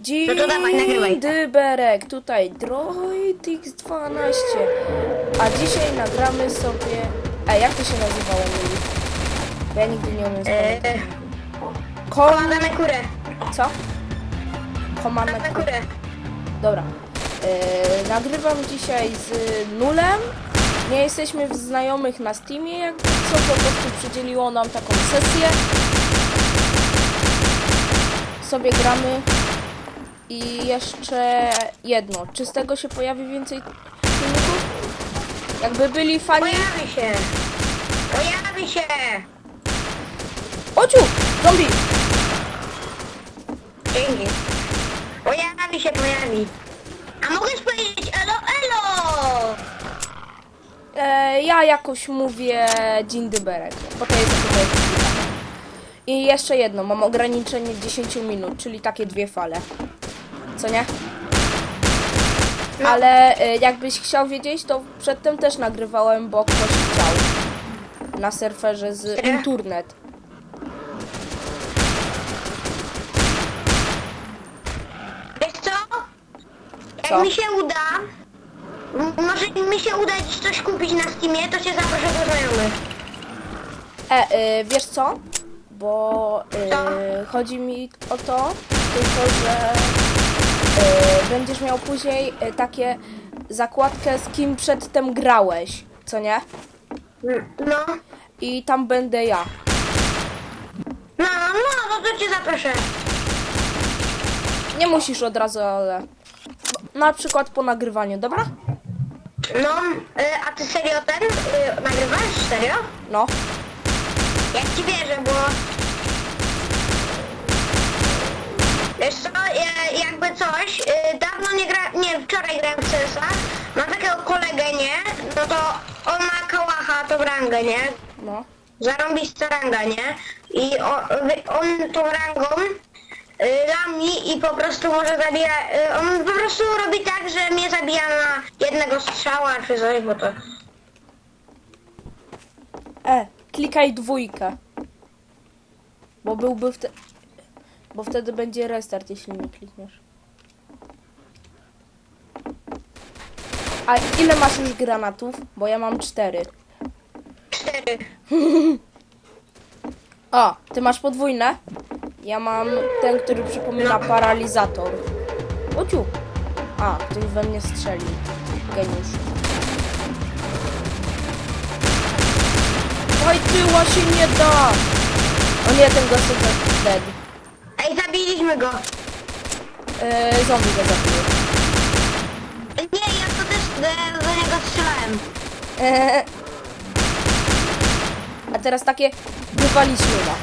Dzień No to dawaj, nagrywaj. Dyberek, tutaj Droid X12. A dzisiaj nagramy sobie... A jak to się nazywało, Mili? Bo Ja nigdy nie umiem Eee, zapamiętać. Kom... Kładamy kurę. Co? Komanda Na kurę. Dobra. Eee, nagrywam dzisiaj z Nulem. Nie jesteśmy w znajomych na Steamie, jak co po prostu przydzieliło nam taką sesję. Sobie gramy. I jeszcze jedno. Czy z tego się pojawi więcej filmików? Jakby byli fani... Pojawi się. Pojawi się. Ociu! Zombie! Dzięki. Pojawi się, pojawi. A mogłeś powiedzieć elo, elo. E, ja jakoś mówię dzień dyberek, bo to jest tutaj I jeszcze jedno, mam ograniczenie 10 minut, czyli takie dwie fale. Co nie? Ale e, jakbyś chciał wiedzieć, to przedtem też nagrywałem, bo ktoś chciał. Na surferze z Internet. Wiesz co? Jak Co? mi się uda, m- może mi się uda coś kupić na Steamie, to cię zaproszę do znajomych. E, e, wiesz co? Bo e, chodzi mi o to, tylko że będziesz miał później e, takie zakładkę, z kim przedtem grałeś, co nie? No. I tam będę ja. No, no, no to cię zaproszę. Nie musisz od razu, ale na przykład po nagrywaniu, dobra? No, y, a ty serio ten nagrywasz? Serio? No. Jak ci wierzę, bo... Wiesz co, ja, jakby coś, y, dawno nie gra... Nie, wczoraj grałem w CS-a. Mam takiego kolegę, nie? No to on ma kałacha, to rangę, nie? No. Zarąbista ranga, nie? I on, on tą rangą y, lami i po prostu może zabija... Y, on po prostu robi tak, że mnie zabija na jednego strzała czy coś, bo to... E, klikaj dwójkę. Bo byłby wtedy... Bo wtedy będzie restart, jeśli nie klikniesz. A ile masz już granatów? Bo ja mam cztery. Cztery. O, ty masz podwójne? Ja mam ten, który przypomina No. paralizator. Ociu! A, ktoś we mnie strzelił. Geniusz. Oj, tyła się nie da! O nie, ten gość jest dead. Zabiliśmy go. Eee, zombie go zabił. Nie, ja to też do, do niego strzelałem. Eee. A teraz takie wywaliśmy go.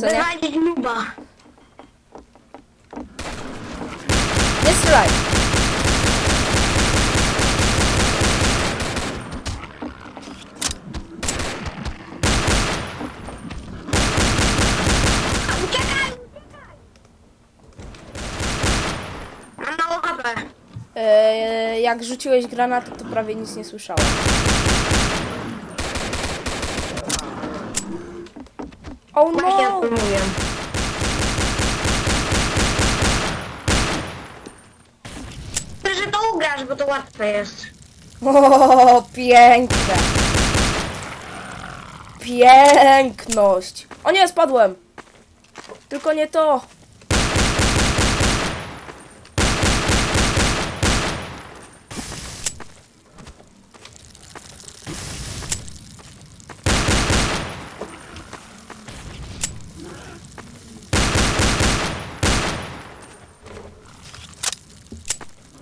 Co nie? Wywalić nuba. Nie strzelaj! Uciekaj! Mam mało HP. Eee, jak rzuciłeś granatę, to prawie nic nie słyszałem. Oh Właśnie o no! tym mówię. Że to ugrasz, bo to łatwe jest. O, piękne! Piękność! O nie, spadłem! Tylko nie to!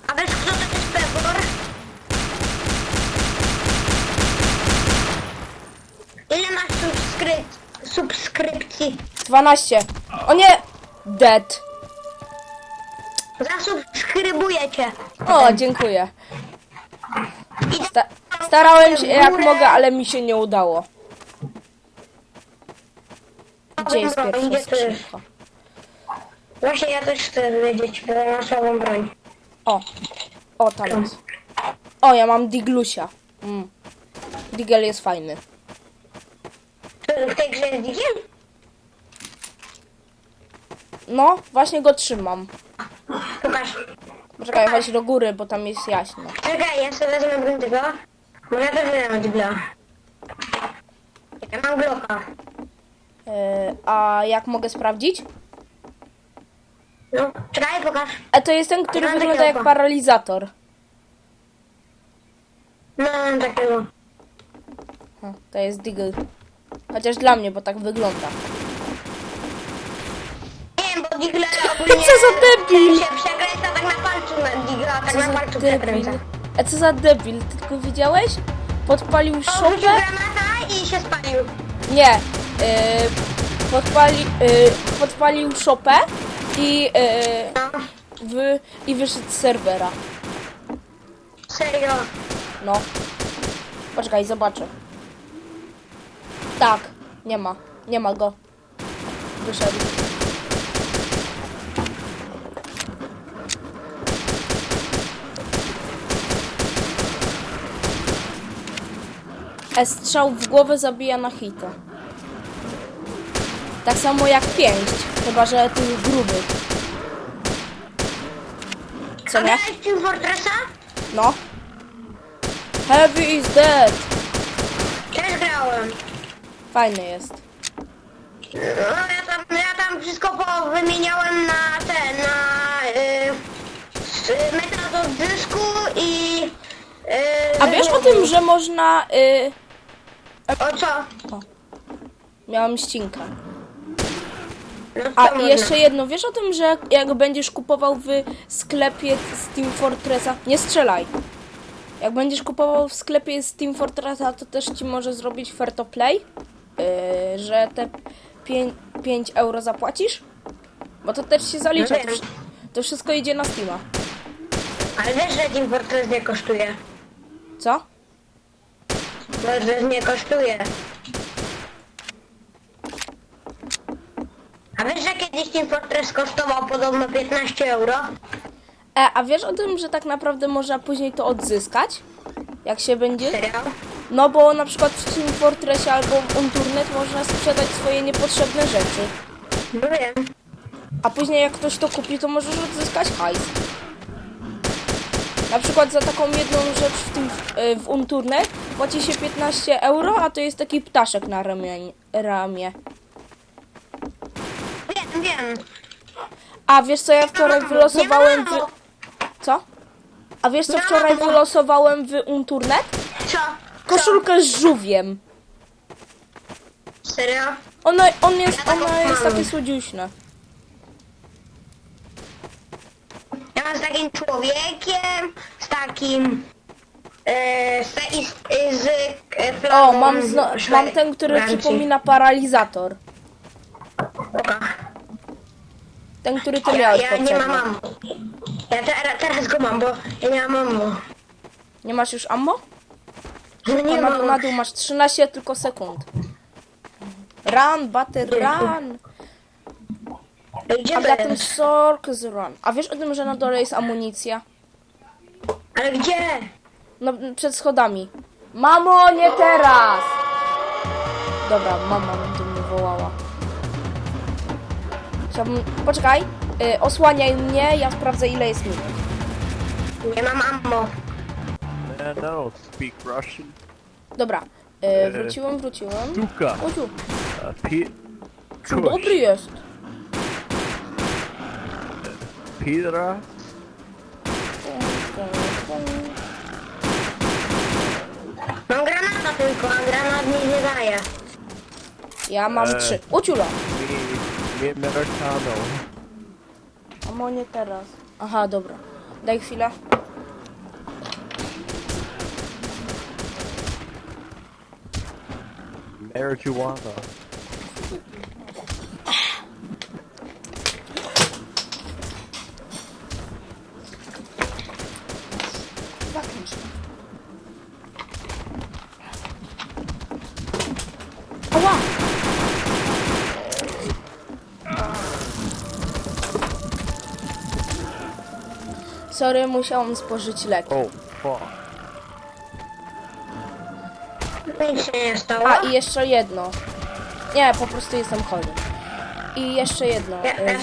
A wiesz kto to jest Pebor? Ile masz subskryp subskrypcji? 12. O nie! Dead. Zasubskrybuję cię. O, dziękuję. Sta starałem się jak mogę, ale mi się nie udało. Gdzie jest pierwsza skrzynka? Właśnie ja też chcę wiedzieć, bo mam słabą broń. O, o tam jest. O, ja mam Diglusia. Mm. Digel jest fajny. To W tej grze jest Digel? No, właśnie go trzymam. Pokaż. Poczekaj, chodź do góry, bo tam jest jaśno. Czekaj, ja sobie wezmę tego. Może ja też mieć gla. Ja mam bloka. E, a jak mogę sprawdzić? No, czekaj, pokaż. E, to jest ten, który Mam wygląda jak paralizator. No, mam takiego. To jest Deagle. Chociaż dla mnie, bo tak wygląda. Digla ogólnie... Co za debil! się przekręca tak na palcu na Digla, tak Co na palcu przekręca. A co za debil? Ty tylko widziałeś? Podpalił szopę? granata i się spalił. Nie. E, podpali, e, podpalił szopę i, e, No, wy, i wyszedł z serwera. serio. No. Poczekaj, zobaczę. Tak, nie ma. Nie ma go. Wyszedł. E strzał w głowę zabija na hita. Tak samo jak pięść, chyba że tych grubych. Co nie? Grałeś w Team Fortressa? No. Heavy is dead. Też grałem. Fajny jest. No, ja tam, ja tam wszystko wymieniałem na te, na y, s- metal do dysku i... Y, A wiesz o tym, że można... Y... O co? Miałam ścinkę. No, A i można? jeszcze jedno, wiesz o tym, że jak, jak będziesz kupował w sklepie z Team Fortressa... Nie strzelaj. Jak będziesz kupował w sklepie z Team Fortressa, to też ci może zrobić fair to play, yy, że te 5, 5 euro zapłacisz. Bo to też się zalicza. No To, wsz- to wszystko idzie na Steama. Ale wiesz, że Team Fortress nie kosztuje. Co? Fortress nie kosztuje. A wiesz, że kiedyś Team Fortress kosztował podobno 15 euro? E, a wiesz o tym, że tak naprawdę można później to odzyskać? Jak się będzie? Serio? No bo na przykład w Team Fortressie albo w Unturnet można sprzedać swoje niepotrzebne rzeczy. No wiem. A później jak ktoś to kupi, to możesz odzyskać hajs. Na przykład za taką jedną rzecz w, tym, w Unturnet płaci się 15 euro, a to jest taki ptaszek na ramię. ramię. Wiem, wiem. A wiesz co ja wczoraj wylosowałem w... ma. Co? A wiesz co wczoraj wylosowałem w Unturnet? Co? Koszulkę z żółwiem. Serio? Ona, on jest, ona jest takie słodziuśne. Ja mam z takim człowiekiem, z takim... E, z, e, flagą O, mam, zno, Szwe- mam ten, który Francji. przypomina paralizator. Oka. Ten, który ty Ja, miałeś ja nie poprzednio. mam ammo. Ja teraz, teraz go mam, bo ja nie mam ammo. Nie masz już ammo? No O, nie na, dół, mam. na dół masz 13 tylko sekund. Run, butter, run. Gdzie A za tym jest? circus run. A wiesz o tym, że na dole jest amunicja? Ale gdzie? No, przed schodami. Mamo, nie teraz! Dobra, mama będzie mnie wołała. Chciałbym... Poczekaj, y, osłaniaj mnie, ja sprawdzę ile jest minut. Nie mam ammo. Man, I don't speak Russian. Dobra, y, wróciłem, wróciłem. Uh, Pete. czy dobry jest. Petra. Mam granata tylko, a granat mi nie daje. Ja mam Eee. trzy. Uciula. Mi, mi Americano. A mo nie teraz. Aha, dobra. Daj chwilę. Marijuana. Sorry, musiałam spożyć lek. Fuck. Nic się nie stało. A i jeszcze jedno. Nie, po prostu jestem chory. I jeszcze jedno. Ja, ja też